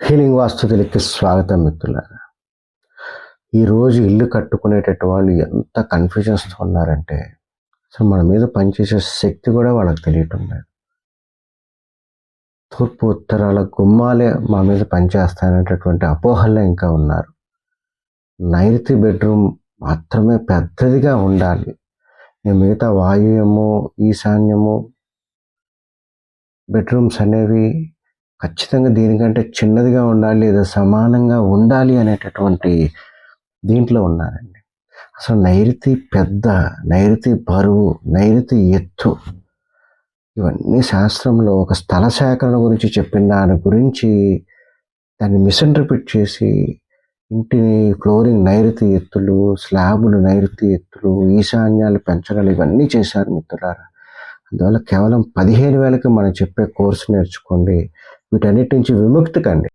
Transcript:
Healing వాస్తుతులకి స్వాగతం మిత్రులారా. ఈరోజు ఇల్లు కట్టుకునేటట్టు వాళ్ళు ఎంత కన్ఫ్యూజన్స్తో ఉన్నారంటే అసలు మన మీద పనిచేసే శక్తి కూడా వాళ్ళకి తెలియటం లేదు. తూర్పు ఉత్తరాల గుమ్మాలే మా మీద పనిచేస్తాయనేటటువంటి అపోహల్లో ఇంకా ఉన్నారు. నైరుతి బెడ్రూమ్ మాత్రమే పెద్దదిగా ఉండాలి. ఇక మిగతా వాయువ్యము ఈశాన్యము బెడ్రూమ్స్ అనేవి ఖచ్చితంగా దీనికంటే చిన్నదిగా ఉండాలి లేదా సమానంగా ఉండాలి అనేటటువంటి దీంట్లో ఉన్నారండి. అసలు నైరుతి పెద్ద నైరుతి బరువు నైరుతి ఎత్తు ఇవన్నీ శాస్త్రంలో ఒక స్థల సేకరణ గురించి చెప్పిన దాని గురించి దాన్ని మిస్ఇంటర్ప్రిట్ చేసి ఇంటిని ఫ్లోరింగ్ నైరుతి ఎత్తులు స్లాబులు నైరుతి ఎత్తులు ఈశాన్యాలు పెంచడాలు ఇవన్నీ చేశారు మిత్రులారా. అందువల్ల కేవలం పదిహేను వేలకి మనం చెప్పే కోర్సు నేర్చుకోండి. వీటన్నిటి నుంచి విముక్తి కండి.